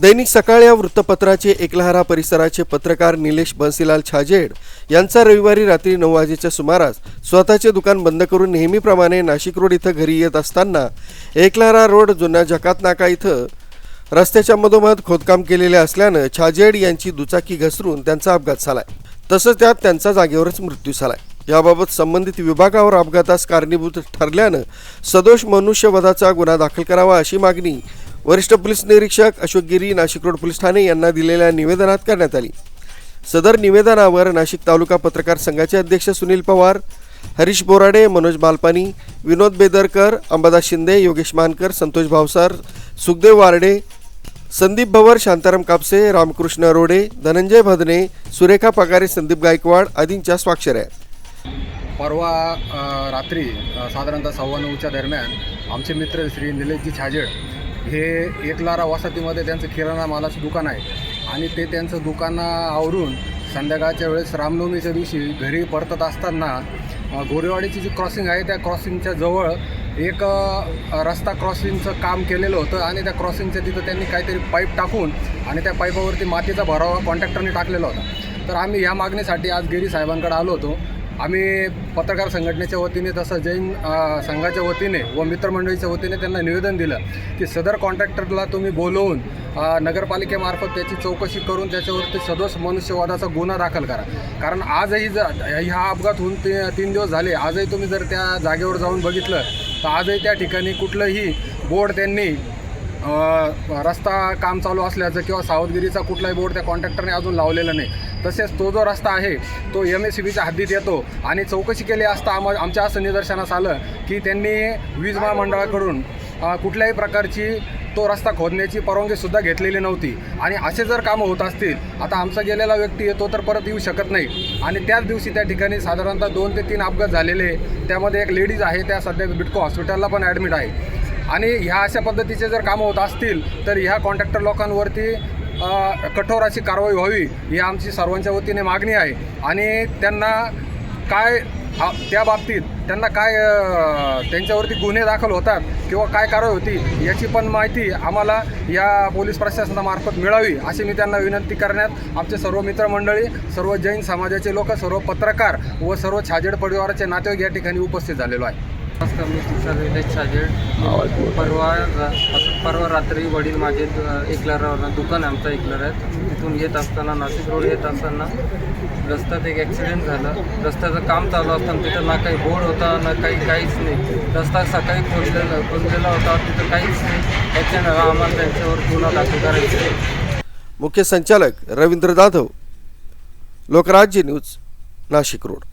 दैनिक सकाळ या वृत्तपत्राचे एकलहरा परिसराचे पत्रकार निलेश बन्सीलाल छाजेड यांचा रविवारी रात्री नऊ वाजेच्या सुमारास स्वतःचे दुकान बंद करून नेहमीप्रमाणे नाशिक रोड इथं घरी येत असताना एकलहरा रोड जुन्या जकात नाका इथं रस्त्याच्या मधोमध खोदकाम केलेले असल्यानं छाजेड यांची दुचाकी घसरून त्यांचा अपघात झालाय. तसंच त्यात त्यांचा जागेवरच मृत्यू झालाय. याबाबत संबंधित विभागावर अपघातास कारणीभूत ठरल्यानं सदोष मनुष्यवधाचा गुन्हा दाखल करावा अशी मागणी वरिष्ठ पोलीस निरीक्षक अशोक गिरी नाशिक रोड पोलीस ठाणे यांना दिलेल्या निवेदनात करण्यात आली. सदर निवेदनावर नाशिक तालुका पत्रकार संघाचे अध्यक्ष सुनील पवार हरीश बोराडे मनोज बालपानी विनोद बेदरकर अंबादास शिंदे योगेश मानकर संतोष भावसार सुखदेव वारडे संदीप भवर शांताराम कापसे रामकृष्ण रोडे धनंजय भदने सुरेखा पगारे संदीप गायकवाड आदींच्या स्वाक्षऱ्या. आहे परवा रात्री साधारणतः सव्वा नऊच्या दरम्यान आमचे मित्र श्री निलेशजी छाजेड हे एकलारा वसाहतीमध्ये त्यांचं किराणा मालाचं दुकान आहे. आणि ते त्यांचं दुकान आवरून संध्याकाळच्या वेळेस रामनवमीच्या दिवशी घरी परतत असताना गोरेवाडीची जी क्रॉसिंग आहे त्या क्रॉसिंगच्या जवळ एक रस्ता क्रॉसिंगचं काम केलेलं होतं आणि त्या क्रॉसिंगच्या तिथं त्यांनी काहीतरी पाईप टाकून आणि त्या पाईपावरती मातीचा भरावा कॉन्ट्रॅक्टरने टाकलेला होता. तर आम्ही या मागणीसाठी आज गिरी साहेबांकडे आलो होतो. आम्ही पत्रकार संघटनेच्या वतीने तसं जैन संघाच्या वतीने व मित्रमंडळीच्या वतीने त्यांना निवेदन दिलं की सदर कॉन्ट्रॅक्टरला तुम्ही बोलवून नगरपालिकेमार्फत त्याची चौकशी करून त्याच्यावरती सदोष मनुष्यवादाचा गुन्हा दाखल करा. कारण आजही जर हा अपघात होऊन ते तीन दिवस झाले. आजही तुम्ही जर त्या जागेवर जाऊन बघितलं तर आजही त्या ठिकाणी कुठलंही बोर्ड त्यांनी रस्ता काम चालू असल्याचं किंवा सावधगिरीचा कुठलाही बोर्ड त्या कॉन्ट्रॅक्टरने अजून लावलेला नाही. तसेच तो जो रस्ता आहे तो एम एस सी बीच्या हद्दीत येतो आणि चौकशी केली असता आम आमच्या असं निदर्शनास आलं की त्यांनी वीज महामंडळाकडून कुठल्याही प्रकारची तो रस्ता खोदण्याची परवानगीसुद्धा घेतलेली नव्हती. आणि असे जर कामं होत असतील आता आमचा गेलेला व्यक्ती आहे तो तर परत येऊ शकत नाही. आणि त्याच दिवशी त्या ठिकाणी साधारणतः दोन ते तीन अपघात झालेले त्यामध्ये एक लेडीज आहे त्या सध्या बिटको हॉस्पिटलला पण ॲडमिट आहे. आणि ह्या अशा पद्धतीचे जर कामं होत असतील तर ह्या कॉन्ट्रॅक्टर लोकांवरती कठोर अशी कारवाई व्हावी ही आमची सर्वांच्या वतीने मागणी आहे. आणि त्यांना काय त्या बाबतीत त्यांना काय त्यांच्यावरती गुन्हे दाखल होतात किंवा काय कारवाई होती याची पण माहिती आम्हाला या पोलीस प्रशासनामार्फत मिळावी अशी मी त्यांना विनंती करण्यात आमचे सर्व मित्रमंडळी सर्व जैन समाजाचे लोक सर्व पत्रकार व सर्व छाजेड परिवाराचे नातेवाईक या ठिकाणी उपस्थित झालेलो आहे. नमस्कार मी तुषार निलेश छाजेड परवा रा- परवा रात्री वडील माझे एकलारावरनं दुकान आमचं एकलार आहे. तिथून येत असताना नाशिक रोड येत असताना रस्त्यात एक ॲक्सिडेंट झालं. रस्त्याचं काम चालू असताना तिथं ना काही बोर्ड होता ना काही काहीच नाही. रस्ता सकाळी खोदलेला खोदलेला होता तिथं काहीच नाही. त्याच्यानं आम्हाला त्यांच्यावर गुन्हा दाखल करायचा. मुख्य संचालक रवींद्र जाधव लोकराज्य न्यूज नाशिक रोड.